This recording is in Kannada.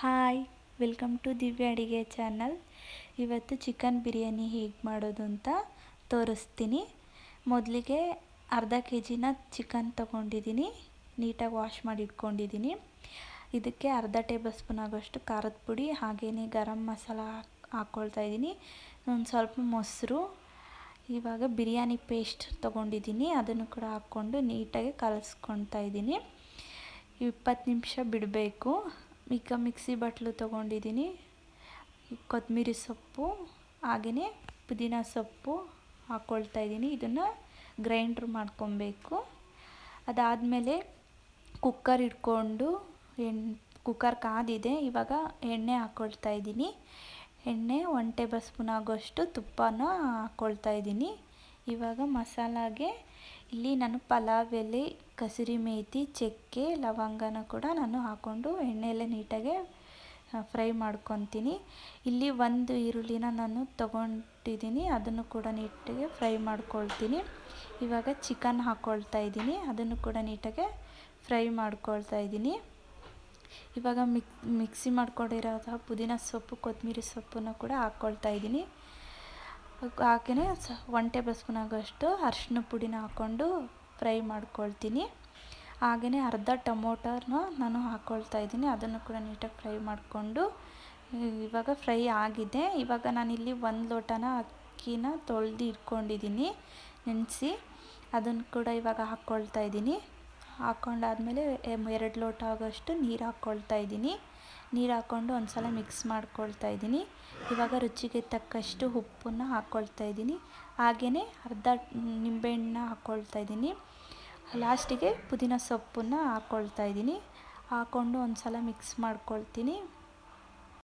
ಹಾಯ್, ವೆಲ್ಕಮ್ ಟು ದಿವ್ಯ ಅಡಿಗೆ ಚಾನಲ್. ಇವತ್ತು ಚಿಕನ್ ಬಿರಿಯಾನಿ ಹೇಗೆ ಮಾಡೋದು ಅಂತ ತೋರಿಸ್ತೀನಿ. ಮೊದಲಿಗೆ ಅರ್ಧ ಕೆ ಜಿನ ಚಿಕನ್ ತೊಗೊಂಡಿದ್ದೀನಿ, ನೀಟಾಗಿ ವಾಶ್ ಮಾಡಿ ಇಟ್ಕೊಂಡಿದ್ದೀನಿ. ಇದಕ್ಕೆ ಅರ್ಧ ಟೇಬಲ್ ಸ್ಪೂನ್ ಆಗೋಷ್ಟು ಖಾರದ ಪುಡಿ ಹಾಗೇ ಗರಂ ಮಸಾಲ ಹಾಕ್ಕೊಳ್ತಾ ಇದ್ದೀನಿ. ಒಂದು ಸ್ವಲ್ಪ ಮೊಸರು, ಇವಾಗ ಬಿರಿಯಾನಿ ಪೇಸ್ಟ್ ತೊಗೊಂಡಿದ್ದೀನಿ. ಅದನ್ನು ಕೂಡ ಹಾಕ್ಕೊಂಡು ನೀಟಾಗಿ ಕಲಿಸ್ಕೊಳ್ತಾ ಇದ್ದೀನಿ. ಇಪ್ಪತ್ತು ನಿಮಿಷ ಬಿಡಬೇಕು. ಈಗ ಮಿಕ್ಸಿ ಬಟ್ಲು ತೊಗೊಂಡಿದ್ದೀನಿ. ಕೊತ್ತಂಬರಿ ಸೊಪ್ಪು ಹಾಗೆಯೇ ಪುದೀನ ಸೊಪ್ಪು ಹಾಕ್ಕೊಳ್ತಾ ಇದ್ದೀನಿ. ಇದನ್ನು ಗ್ರೈಂಡ್ರ್ ಮಾಡ್ಕೊಬೇಕು. ಅದಾದಮೇಲೆ ಕುಕ್ಕರ್ ಇಟ್ಕೊಂಡು ಎಣ್, ಕುಕ್ಕರ್ ಕಾದಿದೆ. ಇವಾಗ ಎಣ್ಣೆ ಹಾಕ್ಕೊಳ್ತಾ ಇದ್ದೀನಿ. ಎಣ್ಣೆ ಒನ್ ಟೇಬಲ್ ಸ್ಪೂನ್ ಆಗೋಷ್ಟು ತುಪ್ಪನ ಹಾಕ್ಕೊಳ್ತಾ ಇದ್ದೀನಿ. ಇವಾಗ ಮಸಾಲಾಗೆ ಇಲ್ಲಿ ನಾನು ಪಲಾವ್ ಎಲೆ, ಕಸೂರಿ ಮೇಥಿ ಚಕ್ಕೆ, ಲವಂಗನ ಕೂಡ ನಾನು ಹಾಕ್ಕೊಂಡು ಎಣ್ಣೆಯಲ್ಲೇ ನೀಟಾಗೆ ಫ್ರೈ ಮಾಡ್ಕೊತೀನಿ. ಇಲ್ಲಿ ಒಂದು ಈರುಳ್ಳಿನ ನಾನು ತೊಗೊಂಡಿದ್ದೀನಿ. ಅದನ್ನು ಕೂಡ ನೀಟಾಗೆ ಫ್ರೈ ಮಾಡ್ಕೊಳ್ತೀನಿ. ಇವಾಗ ಚಿಕನ್ ಹಾಕ್ಕೊಳ್ತಾ ಇದ್ದೀನಿ. ಅದನ್ನು ಕೂಡ ನೀಟಾಗೆ ಫ್ರೈ ಮಾಡ್ಕೊಳ್ತಾ ಇದ್ದೀನಿ. ಇವಾಗ ಮಿಕ್, ಮಿಕ್ಸಿ ಮಾಡ್ಕೊಂಡಿರೋ ಪುದೀನ ಸೊಪ್ಪು ಕೊತ್ತಂಬರಿ ಸೊಪ್ಪನ್ನು ಕೂಡ ಹಾಕ್ಕೊಳ್ತಾ ಇದ್ದೀನಿ. ಹಾಗೆಯೇ ಸ ಒನ್ ಟೇಬಲ್ ಸ್ಪೂನ್ ಆಗೋಷ್ಟು ಅರ್ಶಿನ ಪುಡಿನ ಹಾಕ್ಕೊಂಡು ಫ್ರೈ ಮಾಡ್ಕೊಳ್ತೀನಿ. ಹಾಗೆಯೇ ಅರ್ಧ ಟೊಮೊಟೊನ ನಾನು ಹಾಕ್ಕೊಳ್ತಾ ಇದ್ದೀನಿ. ಅದನ್ನು ಕೂಡ ನೀಟಾಗಿ ಫ್ರೈ ಮಾಡಿಕೊಂಡು ಇವಾಗ ಫ್ರೈ ಆಗಿದೆ. ಇವಾಗ ನಾನಿಲ್ಲಿ ಒಂದು ಲೋಟನ ಅಕ್ಕಿನ ತೊಳೆದು ಇಟ್ಕೊಂಡಿದ್ದೀನಿ. ನೆನೆಸಿ ಅದನ್ನು ಕೂಡ ಇವಾಗ ಹಾಕ್ಕೊಳ್ತಾ ಇದ್ದೀನಿ. ಹಾಕ್ಕೊಂಡಾದಮೇಲೆ ಎರಡು ಲೋಟ ಆಗೋಷ್ಟು ನೀರು ಹಾಕ್ಕೊಳ್ತಾ ಇದ್ದೀನಿ. ನೀರು ಹಾಕ್ಕೊಂಡು ಒಂದು ಸಲ ಮಿಕ್ಸ್ ಮಾಡ್ಕೊಳ್ತಾ ಇದ್ದೀನಿ. ಇವಾಗ ರುಚಿಗೆ ತಕ್ಕಷ್ಟು ಉಪ್ಪನ್ನು ಹಾಕ್ಕೊಳ್ತಾ ಇದ್ದೀನಿ. ಹಾಗೆಯೇ ಅರ್ಧ ನಿಂಬೆಹಣ್ಣನ್ನ ಹಾಕ್ಕೊಳ್ತಾ ಇದ್ದೀನಿ. ಲಾಸ್ಟಿಗೆ ಪುದೀನ ಸೊಪ್ಪನ್ನು ಹಾಕ್ಕೊಳ್ತಾ ಇದ್ದೀನಿ. ಹಾಕ್ಕೊಂಡು ಒಂದು ಸಲ ಮಿಕ್ಸ್ ಮಾಡ್ಕೊಳ್ತೀನಿ.